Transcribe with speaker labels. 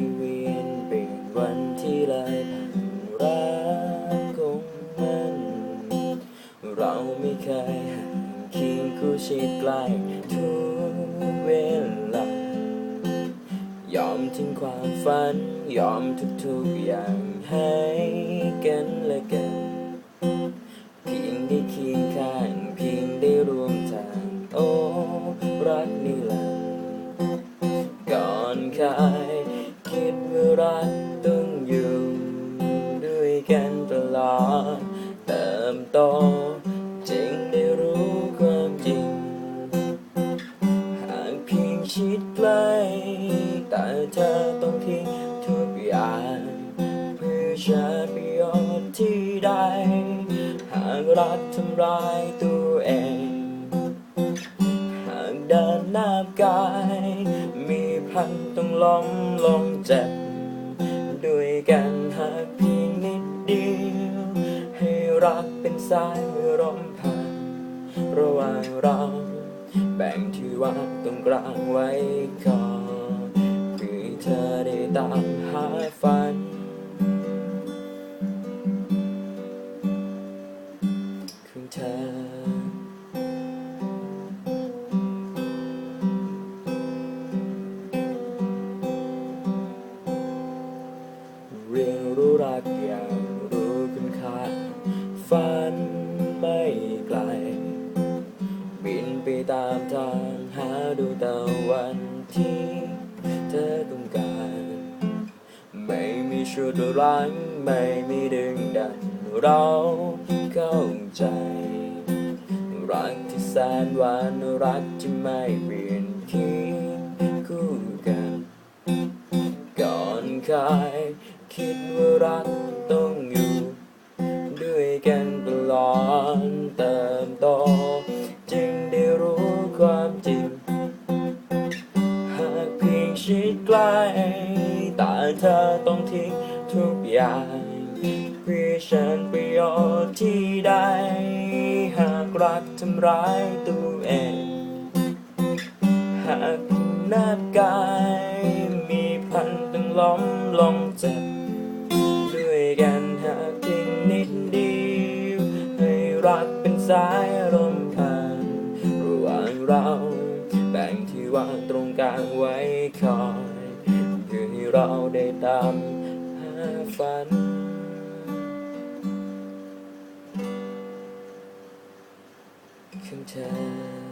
Speaker 1: ที่เวียนเป็นวันที่ลายผ่านรักคงมัน เราไม่เคยห่างคิยงคู่ชิดใกล้ทุกเวลายอมทิ้งความฝัน ยอมทุกทุกอย่างให้กันและกันเพียงได้คีงข้างเพียงได้รวมทางโอ้รักนิรันดร์ก่อนใคร ชิดใกล้แต่เธอต้องทิ้งทุกอย่างเพื่อฉันประโยชน์ที่ได้ หากรักทำร้ายตัวเอง หากเดินหน้ากาย มีพันต้องล้มลงเจ็บ ด้วยกันหากเพียงนิดเดียว ให้รักเป็นสายลมผ่านระหว่างเรา แบ่งที่ว่างตรงกลางไว้ก่อนเพื่อเธอได้ตามหาฝัน ของเธอ เรียนรู้รักอย่างรู้คุณค่าฝัน ชุดรั้งไม่มีดึงดันเราเข้าใจ รักที่แสนหวานรักที่ไม่เปลี่ยนคียงคู่กัน ก่อนใครคิดว่ารักต้อง อต้องทิ้งทุกอย่างเพื่อฉันประโยชน์ที่ได้ หากรักทำร้ายตัวเอง หากหน้ากายมีพันต้องล้มลงเจ็บด้วยกันหากเพียงนิดเดียวให้รักเป็นสายลมผ่านระหว่างเรา แบ่งที่ว่างตรงกลางไว้คอยเพื่อให้ เราได้ตามหาฝัน ของเธอ